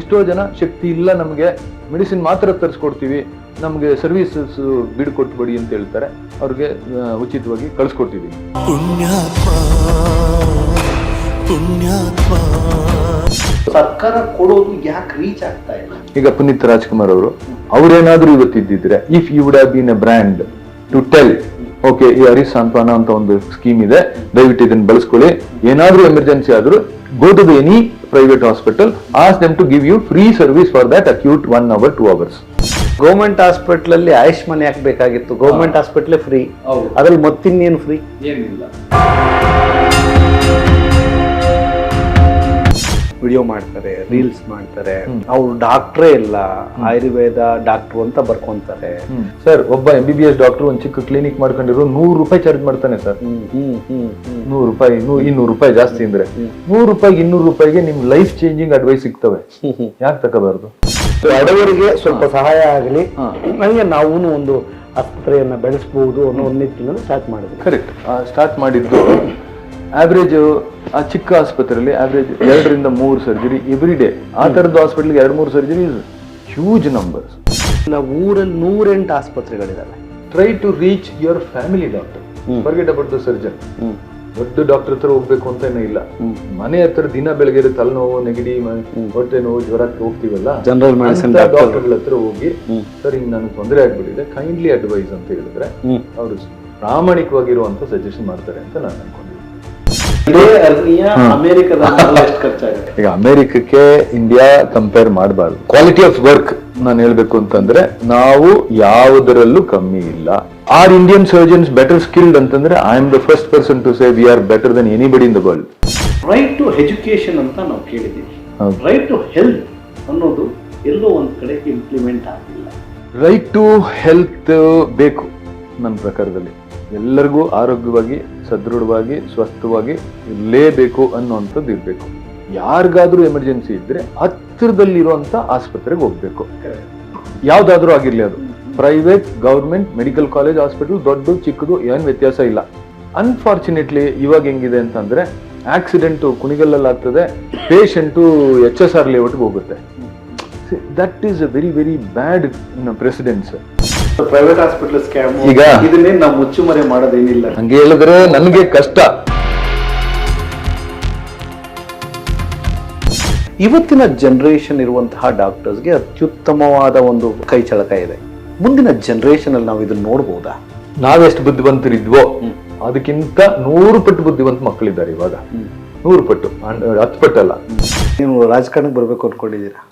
ಎಷ್ಟೋ ಜನ ಶಕ್ತಿ ಇಲ್ಲ ನಮಗೆ. ಮೆಡಿಸಿನ್ ಮಾತ್ರ ತರಿಸ್ಕೊಡ್ತೀವಿ. ನಮಗೆ ಸರ್ವಿಸಸ್ ಬಿಡ್ಕೊಟ್ಬಿಡಿ ಅಂತ ಹೇಳ್ತಾರೆ. ಅವ್ರಿಗೆ ಉಚಿತವಾಗಿ ಕಳಿಸ್ಕೊಡ್ತೀವಿ. ಸರ್ಕಾರ ಕೊಡೋದು ಯಾಕೆ ರೀಚ್ ಆಗ್ತಾ ಇಲ್ಲ? ಈಗ ಪುನೀತ್ ರಾಜ್ಕುಮಾರ್ ಅವರು ಅವರೇನಾದ್ರೂ ಇವತ್ತಿದ್ದಿದ್ರೆ if you would have been a brand to tell okay ಈ ಹರಿ ಸಾಂತ್ವನ ಅಂತ ಒಂದು ಸ್ಕೀಮ್ ಇದೆ ದಯವಿಟ್ಟು ಇದನ್ನ ಬಳಸ್ಕೊಳ್ಳಿ. ಏನಾದ್ರೂ ಎಮರ್ಜೆನ್ಸಿ ಆದ್ರೂ go to the any private hospital ask them to give you free service for that acute one hour two hours government hospital ಅಲ್ಲಿ ಆಯುಷ್ಮಾನ್ ಯಾಕೆ ಬೇಕಾಗಿತ್ತು ಗೌರ್ಮೆಂಟ್ ಹಾಸ್ಪಿಟ್ಲೇ ಫ್ರೀ ಅದ್ರಲ್ಲಿ ಮತ್ತಿನ್ನೇನು ಫ್ರೀ ಏನಿಲ್ಲ. ವಿಡಿಯೋ ಮಾಡ್ತಾರೆ ರೀಲ್ಸ್ ಮಾಡ್ತಾರೆ. ಅವ್ರು ಡಾಕ್ಟ್ರೇ ಇಲ್ಲ ಆಯುರ್ವೇದ ಡಾಕ್ಟ್ರು ಅಂತ ಬರ್ಕೊಂತಾರೆ. ಸರ್ ಒಬ್ಬ M B B S doctor ಒಂದು ಚಿಕ್ಕ ಕ್ಲಿನಿಕ್ ಮಾಡ್ಕೊಂಡಿರೋ ನೂರು ರೂಪಾಯಿ ಚಾರ್ಜ್ ಮಾಡ್ತಾನೆ ಸರ್ ಹ್ಮ್ ಹ್ಮ್ ಹ್ಮ್ ಹ್ಮ್. ನೂರು ರೂಪಾಯಿ ನೂ ಇನ್ನೂರು ರೂಪಾಯಿ ಜಾಸ್ತಿ ಅಂದ್ರೆ. ನೂರು ರೂಪಾಯಿಗೆ ಇನ್ನೂರು ರೂಪಾಯಿಗೆ ನಿಮ್ ಲೈಫ್ ಚೇಂಜಿಂಗ್ ಅಡ್ವೈಸ್ ಸಿಗ್ತವೆ. ಹ್ಮ್ ಹ್ಮ್. ಯಾಕೆ ತಗೋಬಾರ್ದು? ಬಡವರಿಗೆ ಸ್ವಲ್ಪ ಸಹಾಯ ಆಗಲಿ. ನನಗೆ ನಾವು ಒಂದು ಆಸ್ಪತ್ರೆಯನ್ನ ಬೆಳೆಸಬಹುದು ಅನ್ನೋ ಒಂದು ನಿಟ್ಟಿನಲ್ಲಿ ಸ್ಟಾರ್ಟ್ ಮಾಡಿದ್ವಿ. ಕರೆಕ್ಟ್ ಸ್ಟಾರ್ಟ್ ಮಾಡಿದ್ದು ಆವ್ರೇಜ್ ಆ ಚಿಕ್ಕ ಆಸ್ಪತ್ರೆಯಲ್ಲಿ ಆವ್ರೇಜ್ ಎರಡರಿಂದ ಮೂರು ಸರ್ಜರಿ ಎವ್ರಿ ಡೇ ಆ ಥರದ್ದು ಹಾಸ್ಪಿಟ್ಲಿಗೆ ಎರಡು ಮೂರು ಸರ್ಜರಿ ಹ್ಯೂಜ್ ನಂಬರ್ಸ್ ಇಲ್ಲ ಊರಲ್ಲಿ ನೂರೆಂಟು ಆಸ್ಪತ್ರೆಗಳಿದ್ದಾವೆ try to reach your family doctor. Forget about the surgeon ದೊಡ್ಡ ಡಾಕ್ಟರ್ ಹತ್ರ ಹೋಗ್ಬೇಕು ಅಂತ ಏನೂ ಇಲ್ಲ. ಮನೆ ಹತ್ರ ದಿನ ಬೆಳಗ್ಗೆ ತಲೆನೋವು ನೆಗಡಿ ಹೊಟ್ಟೆ ನೋವು ಜ್ವರ ಹೋಗ್ತೀವಲ್ಲ? General medicine. ಡಾಕ್ಟರ್ಗಳ ಹತ್ರ ಹೋಗಿ. ಸರ್ ಹಿಂಗ್ ನನಗೆ ತೊಂದರೆ ಆಗ್ಬಿಟ್ಟಿದೆ. ಕೈಂಡ್ಲಿ ಅಡ್ವೈಸ್ ಅಂತ ಹೇಳಿದ್ರೆ ಅವರು ಪ್ರಾಮಾಣಿಕವಾಗಿರುವಂತ ಸಜೆಷನ್ ಮಾಡ್ತಾರೆ ಅಂತ ನಾನು ಖರ್ಚಾಗುತ್ತೆ ಈಗ ಅಮೆರಿಕಕ್ಕೆ ಇಂಡಿಯಾ ಕಂಪೇರ್ ಮಾಡಬಾರ್ದು. ಕ್ವಾಲಿಟಿ ಆಫ್ ವರ್ಕ್ ನಾನು ಹೇಳ್ಬೇಕು ಅಂತಂದ್ರೆ ನಾವು ಯಾವುದರಲ್ಲೂ ಕಮ್ಮಿ ಇಲ್ಲ. Are Indian surgeons better skilled ಅಂತಂದ್ರೆ I am the first person to say we are better than anybody in the world right to education ಅಂತ ನಾವು ಕೇಳಿದ್ದೀವಿ. ರೈಟ್ ಟು ಹೆಲ್ತ್ ಅನ್ನೋದು ಎಲ್ಲೋ ಒಂದ್ ಕಡೆ ಇಂಪ್ಲಿಮೆಂಟ್ ಆಗಿಲ್ಲ ರೈಟ್ ಟು ಹೆಲ್ತ್ ಬೇಕು ನನ್ನ ಪ್ರಕಾರದಲ್ಲಿ. ಎಲ್ಲರಿಗೂ ಆರೋಗ್ಯವಾಗಿ, ಸದೃಢವಾಗಿ, ಸ್ವಸ್ಥವಾಗಿ ಇರಲೇಬೇಕು ಅನ್ನುವಂಥದ್ದು ಇರಬೇಕು. ಯಾರಿಗಾದ್ರೂ ಎಮರ್ಜೆನ್ಸಿ ಇದ್ರೆ ಹತ್ತಿರದಲ್ಲಿರುವಂತ ಆಸ್ಪತ್ರೆಗೆ ಹೋಗ್ಬೇಕು. ಯಾವ್ದಾದ್ರೂ ಆಗಿರಲಿ ಅದು. Private government medical college hospital ದೊಡ್ಡದು, ಚಿಕ್ಕದು, ಏನು ವ್ಯತ್ಯಾಸ ಇಲ್ಲ. ಅನ್ಫಾರ್ಚುನೇಟ್ಲಿ ಇವಾಗ ಹೆಂಗಿದೆ ಅಂತಂದ್ರೆ ಆಕ್ಸಿಡೆಂಟು ಕುಣಿಗಲ್ಲಲ್ಲಿ ಆಗ್ತದೆ ಪೇಷಂಟು ಎಚ್ ಎಸ್ ಆರ್ ಲೇಔಟ್ಗೆ ಹೋಗುತ್ತೆ. That is a very very bad precedence private hospital scam ಈಗ- ಇದನ್ನೇ ನಾವು ಮುಚ್ಚುಮರೆ ಮಾಡೋದೇನಿಲ್ಲ. ಹಂಗೆ ಹೇಳಿದ್ರೆ ನನಗೆ ಕಷ್ಟ. ಇವತ್ತಿನ ಜನರೇಷನ್ ಇರುವಂತಹ ಡಾಕ್ಟರ್ಸ್ಗೆ ಅತ್ಯುತ್ತಮವಾದ ಒಂದು ಕೈ ಚಳಕ ಇದೆ. ಮುಂದಿನ ಜನರೇಷನ್ ಅಲ್ಲಿ ನಾವು ಇದನ್ನ ನೋಡ್ಬೋದಾ? ನಾವೆಷ್ಟು ಬುದ್ಧಿವಂತರಿದ್ವೋ ಅದಕ್ಕಿಂತ ನೂರು ಪಟ್ಟು ಬುದ್ಧಿವಂತ ಮಕ್ಕಳಿದ್ದಾರೆ ಇವಾಗ. ನೂರು ಪಟ್ಟು ಹತ್ತು ಪಟ್ಟಲ್ಲ ನೀವು ರಾಜಕಾರಣಕ್ಕೆ ಬರ್ಬೇಕು ಅನ್ಕೊಂಡಿದ್ದೀರಾ?